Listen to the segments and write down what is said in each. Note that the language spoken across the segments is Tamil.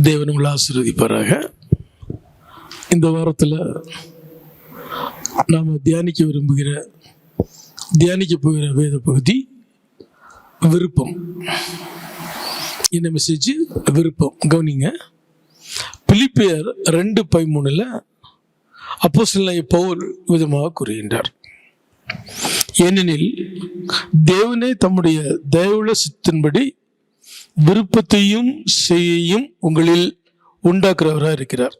தேவன் உங்களை ஆசீர்வதிப்பாராக. இந்த வாரத்தில் நாம் தியானிக்க விரும்புகிற தியானிக்க போகிற வேத பகுதி விருப்பம். என்ன மெசேஜ் விருப்பம். கவனிங்க. பிலிப்பியர் ரெண்டு பதிமூணில் அப்போ சில பவுல் விதமாக கூறுகின்றார். ஏனெனில் தேவனே தம்முடைய தயவுள்ள சித்தின்படி விருப்பத்தையும் செய்யையும் உங்களில் உண்டாக்குறவராக இருக்கிறார்.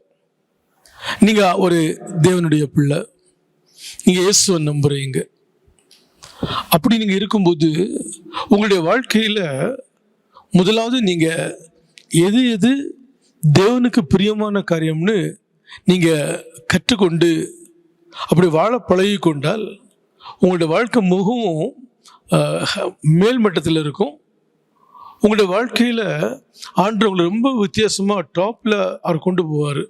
நீங்க ஒரு தேவனுடைய பிள்ளை. நீங்க இயேசுவை நம்புறீங்க அப்படி நீங்க இருக்கும்போது உங்களுடைய வாழ்க்கையில முதலாவது நீங்க எது எது தேவனுக்கு பிரியமான காரியம்னு நீங்க கற்றுக்கொண்டு அப்படி வாழ பழகி கொண்டால் உங்களுடைய வாழ்க்கை மிகவும் மேல்மட்டத்தில் இருக்கும். உங்களுடைய வாழ்க்கையில் ஆண்டு உங்களை ரொம்ப வித்தியாசமாக டாப்பில் அவர் கொண்டு போவார்.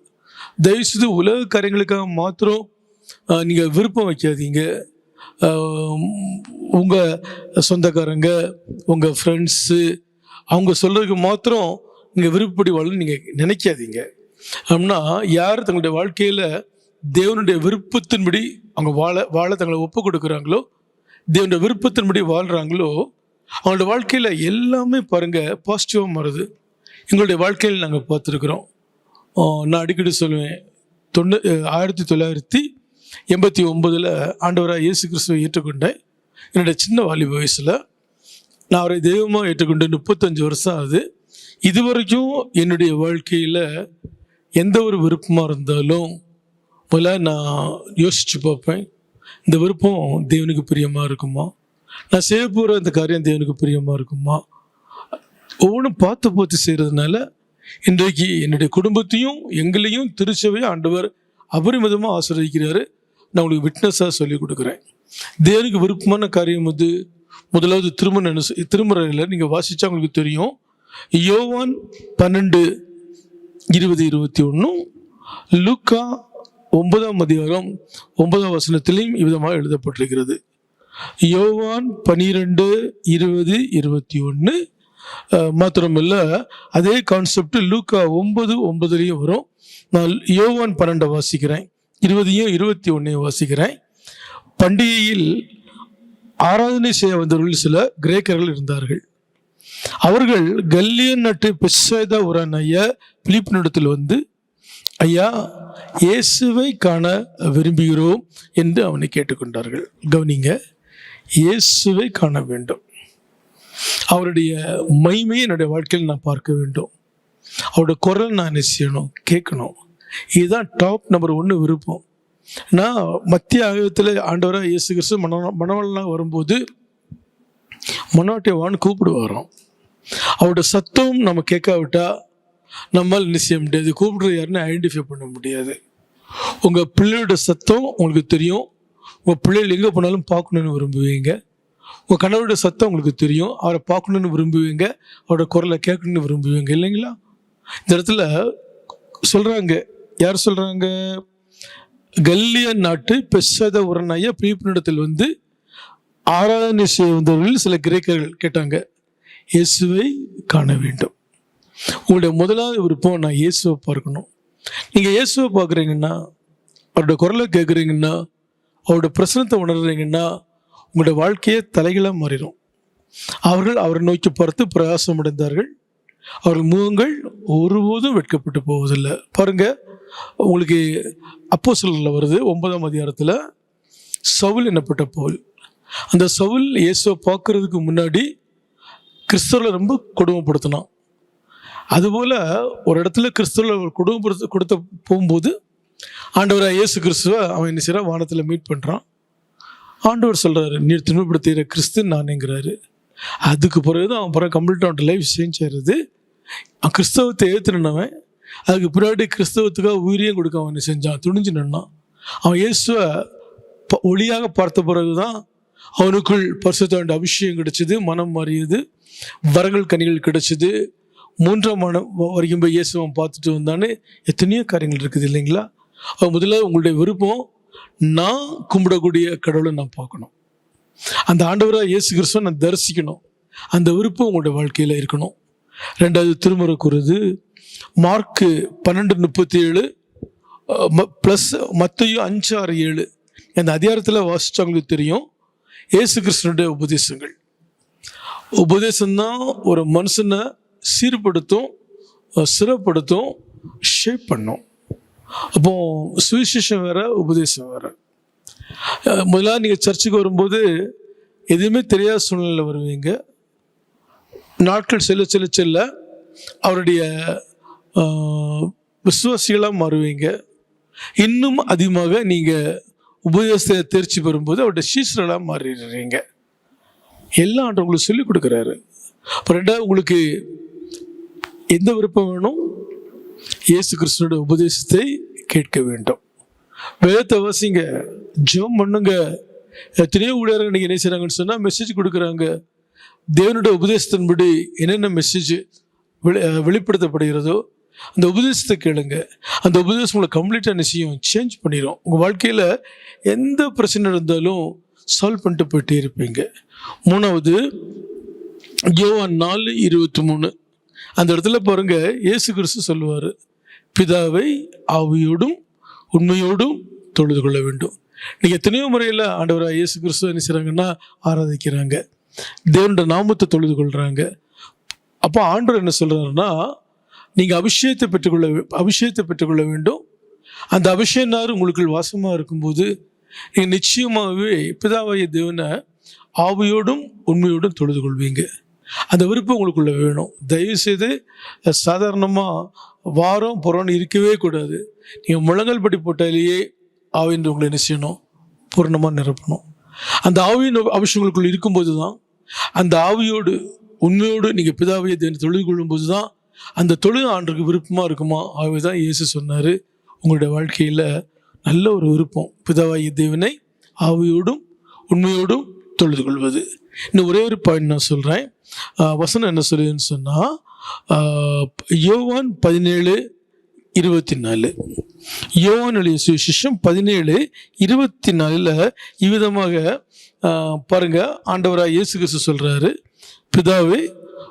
தயவுசெய்து உலக காரியங்களுக்காக மாத்திரம் நீங்கள் விருப்பம் வைக்காதீங்க. உங்கள் சொந்தக்காரங்க உங்கள் ஃப்ரெண்ட்ஸு அவங்க சொல்கிறதுக்கு மாத்திரம் நீங்கள் விருப்பப்படி வாழ நீங்கள் நினைக்காதீங்க. அப்படின்னா யார் தங்களுடைய வாழ்க்கையில் தேவனுடைய விருப்பத்தின்படி அவங்க வாழ வாழ தங்களை ஒப்பு கொடுக்குறாங்களோ தேவனுடைய விருப்பத்தின்படி வாழ்கிறாங்களோ அவங்களோட வாழ்க்கையில் எல்லாமே பாருங்கள் பாசிட்டிவாக மாறுது. எங்களுடைய வாழ்க்கையில் நாங்கள் பார்த்துருக்குறோம். நான் அடிக்கடி சொல்லுவேன் தொண்ணூ ஆயிரத்தி தொள்ளாயிரத்தி எண்பத்தி ஒம்பதில் ஆண்டவராக இயேசு கிறிஸ்துவை ஏற்றுக்கொண்டேன் என்னுடைய சின்ன வாலிப வயசில் நான் அவரை தெய்வமாக ஏற்றுக்கொண்டு முப்பத்தஞ்சு வருஷம் ஆகுது. இது வரைக்கும் என்னுடைய வாழ்க்கையில் எந்த ஒரு விருப்பமாக இருந்தாலும் போல நான் யோசித்து பார்ப்பேன் இந்த விருப்பம் தேவனுக்கு பிரியமாக இருக்குமா? நான் செய்ய போகிற இந்த காரியம் தேவனுக்கு பிரியமாக இருக்குமா? ஒவ்வொன்றும் பார்த்து பார்த்து செய்கிறதுனால இன்றைக்கு என்னுடைய குடும்பத்தையும் எங்களையும் திருச்சபையும் ஆண்டவர் அபரிமிதமாக ஆசீர்வதிக்கிறாரு. நான் உங்களுக்கு விட்னஸாக சொல்லிக் கொடுக்குறேன். தேவனுக்கு விருப்பமான காரியம் வந்து முதலாவது திருமண திருமுறையில் நீங்கள் வாசித்தா உங்களுக்கு தெரியும். யோவான் பன்னெண்டு இருபது இருபத்தி ஒன்றும் லுக்கா ஒன்பதாம் அதிகாரம் ஒன்பதாம் வசனத்திலையும் இவ்விதமாக எழுதப்பட்டிருக்கிறது. யோவான் பனிரெண்டு இருபது இருபத்தி ஒன்று மாத்திரமில்ல அதே கான்செப்ட் லூக்கா ஒன்பது ஒன்பதுலேயும் வரும். நான் யோவான் பன்னெண்டை வாசிக்கிறேன். இருபதையும் இருபத்தி ஒன்றையும் வாசிக்கிறேன். பண்டிகையில் ஆராதனை செய்ய வந்தவர்கள் சில கிரேக்கர்கள் இருந்தார்கள். அவர்கள் கல்லியன் நட்டு பெசேதா உரான் ஐயா பிலிப்பினிடத்தில் வந்து ஐயா இயேசுவை காண விரும்புகிறோம் என்று அவனை கேட்டுக்கொண்டார்கள். கவனிங்க. இயேசுவை காண வேண்டும். அவருடைய மைமையை என்னுடைய வாழ்க்கையில் நான் பார்க்க வேண்டும். அவருடைய குரல் நான் என்ன செய்யணும்? கேட்கணும். இதுதான் டாப் நம்பர் ஒன்று விருப்பம். நான் மத்திய ஆயுதத்தில் ஆண்டவராக இயேசு கிறிஸ்து மன மனவளனாக வரும்போது மனவாட்டிய வான்னு கூப்பிடு வரோம் அவருடைய சத்தம் நம்ம கேட்காவிட்டா நம்மால் என்ன செய்ய முடியாது? கூப்பிடுற யாருன்னு ஐடென்டிஃபை பண்ண முடியாது. உங்கள் பிள்ளையோட சத்தம் உங்களுக்கு தெரியும். உங்கள் பிள்ளைகள் எங்கே போனாலும் பார்க்கணுன்னு விரும்புவீங்க. உங்கள் கணவருடைய சத்தம் உங்களுக்கு தெரியும். அவரை பார்க்கணுன்னு விரும்புவீங்க. அவரோட குரலை கேட்கணுன்னு விரும்புவீங்க. இல்லைங்களா? இந்த இடத்துல சொல்கிறாங்க யார் சொல்கிறாங்க கல்லிய நாட்டு பெசத உரநாய பிரிப்பினிடத்தில் வந்து ஆராதனை செய்ய வந்தவர்கள் சில கிரேக்கர்கள் கேட்டாங்க. இயேசுவை காண வேண்டும். உங்களுடைய முதலாவது விருப்பம் நான் இயேசுவை பார்க்கணும். நீங்கள் இயேசுவை பார்க்குறீங்கன்னா அவரோட குரலை கேட்குறீங்கன்னா அவருடைய பிரசனத்தை உணர்றீங்கன்னா உங்களுடைய வாழ்க்கையே தலைகளாக மாறிடும் அவர்கள் அவரை நோக்கி பார்த்து பிரகாசம் அடைந்தார்கள். அவர்கள் முகங்கள் ஒருபோதும் வெட்கப்பட்டு போவதில்லை. பாருங்க உங்களுக்கு அப்போ வருது ஒன்பதாம் அதிகாரத்தில் சவுல் என்னப்பட்ட பவுல்? அந்த சவுல் இயேசுவை பார்க்கறதுக்கு முன்னாடி கிறிஸ்தவர்களை ரொம்ப கொடுமைப்படுத்தினான். அதுபோல் ஒரு இடத்துல கிறிஸ்தவர்கள் கொடுமைப்படுத்த கொடுத்த போகும்போது ஆண்டவராக இயேசு கிறிஸ்துவை அவன் என்ன செய்கிறான் வானத்தில் மீட் பண்ணுறான் ஆண்டவர் சொல்கிறாரு நீர் துன்பப்படுத்துகிற கிறிஸ்து நானுங்கிறாரு அதுக்கு பிறகு தான் அவன் பிறகு கம்ப்ளீட் அவன் லைஃப் சேஞ்ச் ஆயிடுது. அவன் கிறிஸ்தவத்தை ஏற்றுனவன் அதுக்கு பின்னாடி கிறிஸ்தவத்துக்காக உயிரையும் கொடுக்க அவன் என்ன செஞ்சான்? துணிஞ்சு நின்னான். அவன் இயேசுவை ஒளியாக பார்த்த பிறகு தான் அவனுக்குள் பரிசுத்தாண்ட அபிஷேகம் கிடைச்சது மனம் மாறியது வரங்கள் கனிகள் கிடைச்சது. மூன்றாம் மனம் வ- வரைக்கும் போய் இயேசுவன் பார்த்துட்டு வந்தான்னு எத்தனையோ காரியங்கள் இருக்குது இல்லைங்களா? அவன் முதல்ல உங்களுடைய விருப்பம் நான் கும்பிடக்கூடிய கடவுளை நான் பார்க்கணும். அந்த ஆண்டவராக இயேசு கிறிஸ்துவை நான் தரிசிக்கணும். அந்த விருப்பம் உங்களுடைய வாழ்க்கையில் இருக்கணும். ரெண்டாவது திருமுறை கூறுது மார்க்கு பன்னெண்டு முப்பத்தி ஏழு ப்ளஸ் மத்தையும் அஞ்சு ஆறு ஏழு. அந்த அதிகாரத்தில் வாசிச்சவங்களுக்கு தெரியும். இயேசு கிருஷ்ணனுடைய உபதேசங்கள். உபதேசம்தான் ஒரு மனுஷனை சீர்படுத்தும் சிறப்படுத்தும் ஷேப் பண்ணும். அப்போ சுவிசேஷம் வேற உபதேசம் வேற. முதலாக முதல்ல நீங்கள் சர்ச்சுக்கு வரும்போது எதுவுமே தெரியாத சூழ்நிலையில் வருவீங்க. நாட்கள் செல்ல செல்ல செல்ல அவருடைய விசுவாசிகளாக மாறுவீங்க. இன்னும் அதிகமாக நீங்கள் உபதேசத்தை தேர்ச்சி பெறும்போது அவருடைய சீசர்களாக மாறிடுறீங்க. எல்லாம் ஆண்டு உங்களுக்கு சொல்லிக் கொடுக்குறாரு. அப்புறம் ரெண்டாவது உங்களுக்கு எந்த விருப்பம் வேணும்? இயேசு கிறிஸ்துவோட உபதேசத்தை கேட்க வேண்டும். வேதத்தை வாசிங்க. ஜெபம் பண்ணுங்க. எத்தனையோ ஊழியர்கள் நீங்கள் என்ன செய்கிறாங்கன்னு சொன்னால் மெசேஜ் கொடுக்குறாங்க. தேவனுடைய உபதேசத்தின்படி என்னென்ன மெசேஜ் வெளி வெளிப்படுத்தப்படுகிறதோ அந்த உபதேசத்தை கேளுங்க. அந்த உபதேசம் உங்களை கம்ப்ளீட்டாக நிச்சயம் சேஞ்ச் பண்ணிடும் உங்கள் வாழ்க்கையில் எந்த பிரச்சனை இருந்தாலும் சால்வ் பண்ணிட்டு போயிட்டே இருப்பீங்க. மூணாவது யோவான் நாலு இருபத்தி மூணு. அந்த இடத்துல பாருங்க இயேசு கிறிஸ்து சொல்லுவார். பிதாவை ஆவியோடும் உண்மையோடும் தொழுது கொள்ள வேண்டும். நீங்கள் எத்தனையோ முறையில் ஆண்டவராக இயேசு கிறிஸ்துவ என்ன செய்கிறாங்கன்னா ஆராதிக்கிறாங்க. தேவனுடைய நாமத்தை தொழுது கொள்கிறாங்க அப்போ ஆண்டவர் என்ன சொல்கிறாருன்னா நீங்கள் அபிஷேகத்தை பெற்றுக்கொள்ள வே- அபிஷேகத்தை பெற்றுக்கொள்ள வேண்டும். அந்த அபிஷேகனார் உங்களுக்குள் வாசமாக இருக்கும்போது நீங்கள் நிச்சயமாகவே பிதாவாய தேவனை ஆவியோடும் உண்மையோடும் தொழுது கொள்வீங்க. அந்த விருப்பம் உங்களுக்குள்ள வேணும். தயவுசெய்து சாதாரணமாக வாரம் புறம்னு இருக்கவே கூடாது. நீங்கள் முழங்கல் படி போட்டாலேயே ஆவின்னு உங்களை என்ன செய்யணும்? பூர்ணமாக நிரப்பணும். அந்த ஆவியின் அவசியங்களுக்குள் இருக்கும்போது தான் அந்த ஆவியோடு உண்மையோடு நீங்கள் பிதாவையை தேவனை தொழுது கொள்ளும்போது தான் அந்த தொழுது ஆண்டுக்கு விருப்பமாக இருக்குமா? ஆகவே தான் இயேசு சொன்னார். உங்களுடைய வாழ்க்கையில் நல்ல ஒரு விருப்பம். பிதாவாகிய தேவனை ஆவியோடும் உண்மையோடும் தொழுது கொள்வது இன்னும் ஒரே ஒரு பாயிண்ட் நான் சொல்கிறேன் வசனம் என்ன சொல்லுதுன்னு சொன்னால் யோவான் பதினேழு இருபத்தி நாலு யோவானுடைய சுவிசேஷம் பதினேழு இருபத்தி நாலில் இவ்விதமாக பாருங்கள் பாருங்க ஆண்டவராக இயேசு கிறிஸ்து சொல்கிறாரு பிதாவே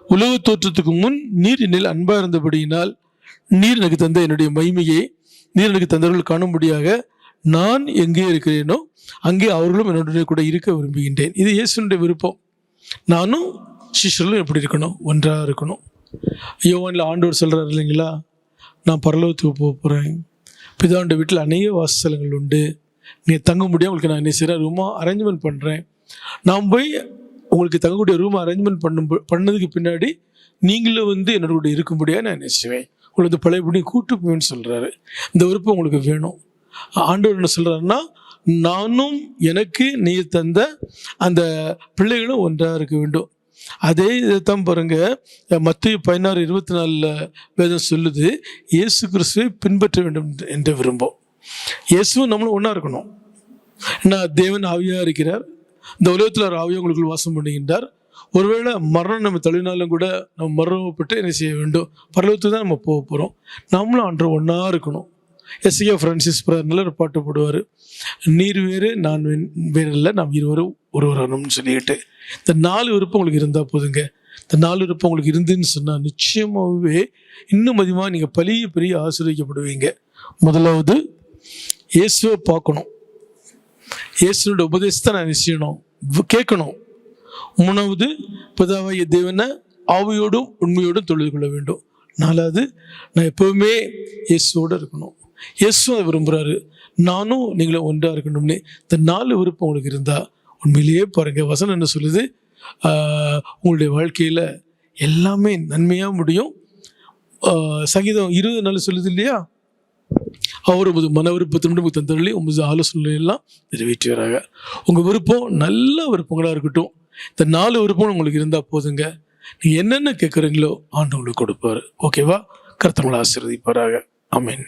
உலக தோற்றத்துக்கு முன் நீர் என்னில் அன்பாக இருந்தபடியினால் நீர் எனக்கு தந்த என்னுடைய மகிமையை நீர் எனக்கு தந்தவர்கள் காணும்படியாக நான் எங்கே இருக்கிறேனோ அங்கே அவர்களும் என்னுடைய கூட இருக்க விரும்புகின்றேன். இது இயேசுனுடைய விருப்பம். நானும் சிஷ்யர்களும் எப்படி இருக்கணும்? ஒன்றாக இருக்கணும். யோவானில் ஆண்டவர் சொல்கிறார் இல்லைங்களா? நான் பரலோகத்துக்கு போக போகிறேன் பிதாவுடைய வீட்டில் அநேக வாசஸ்தலங்கள் உண்டு. நீங்கள் தங்க முடியாது உங்களுக்கு நான் என்ன செய்கிறேன் ரூமாக அரேஞ்ச்மெண்ட் பண்ணுறேன் நான் போய் உங்களுக்கு தங்கக்கூடிய ரூம் அரேஞ்ச்மெண்ட் பண்ணும் பண்ணதுக்கு பின்னாடி நீங்களும் வந்து என்னோட கூட இருக்கும்படியாக நான் நினைச்சுவேன் உங்களுக்கு வந்து பழையபடி கூட்டு போவேன்னு சொல்கிறாரு இந்த விருப்பம் உங்களுக்கு வேணும். ஆண்டவர் என்ன சொல்கிறாருன்னா நானும் எனக்கு நீ தந்த அந்த பிள்ளைகளும் ஒன்றாக இருக்க வேண்டும். அதே இதைத்தான் பாருங்க மத்திய பதினாறு இருபத்தி நாலில் வேதம் சொல்லுது இயேசு கிறிஸ்துவை பின்பற்ற வேண்டும் என்று- என்று விரும்பும் இயேசுவும் நம்மளும் ஒன்றா இருக்கணும். ஏன்னா தேவன் ஆவியாக இருக்கிறார். இந்த உலகத்தில் ஒரு ஆவியாக உங்களுக்குள் வாசம் பண்ணுகின்றார். ஒருவேளை மரணம் நம்ம தள்ளினாலும் கூட நம்ம மரணப்பட்டு என்ன செய்ய வேண்டும்? பரலோகத்துக்கு தான் நம்ம போக போகிறோம் நம்மளும் அன்று ஒன்றா இருக்கணும். எஸ்ஏ ஃப்ரான்சிஸ் பிரதர் ஒரு பாட்டு போடுவார். நீர் வேறு நான் வேன்- வேறு இல்லை நாம் இருவரும் ஒருவரானும்னு சொல்லிக்கிட்டு. இந்த நாலு விருப்பம் உங்களுக்கு இருந்தால் போதுங்க. இந்த நாலு விருப்பம் உங்களுக்கு இருந்துன்னு சொன்னால் நிச்சயமாகவே இன்னும் அதிகமாக நீங்கள் பெரிய பெரிய ஆசீர்வதிக்கப்படுவீங்க. முதலாவது இயேசுவை பார்க்கணும். இயேசுவோட உபதேசத்தை நான் நிச்சயணும் கேட்கணும். மூணாவது பிதாவாகிய தேவனை ஆவியோடும் உண்மையோடும் தொழில் கொள்ள வேண்டும். நாலாவது நான் எப்பவுமே இயேசுவோடு இருக்கணும். இயேசு அதை விரும்புகிறாரு நானும் நீங்களும் ஒன்றாக இருக்கணும்னு இந்த நாலு விருப்பம் உங்களுக்கு இருந்தால் உண்மையிலேயே பாருங்கள் வசனம் என்ன சொல்லுது? உங்களுடைய வாழ்க்கையில் எல்லாமே நன்மையாக முடியும். சங்கீதம் இருபது நாள் சொல்லுது இல்லையா? அவர் உமது மன விருப்பத்தினுடைய உமது தந்தரளி உமது ஆலோசனை எல்லாம் நிறைவேற்றுகிறாங்க உங்கள் விருப்பம் நல்ல விருப்பங்களாக இருக்கட்டும். இந்த நாலு விருப்பம் உங்களுக்கு இருந்தால் போதுங்க. நீங்கள் என்னென்ன கேட்குறீங்களோ ஆண்டு உங்களுக்கு கொடுப்பாரு. ஓகேவா? கருத்தவங்களை ஆசீர்வதிப்பாராக. ஆமென்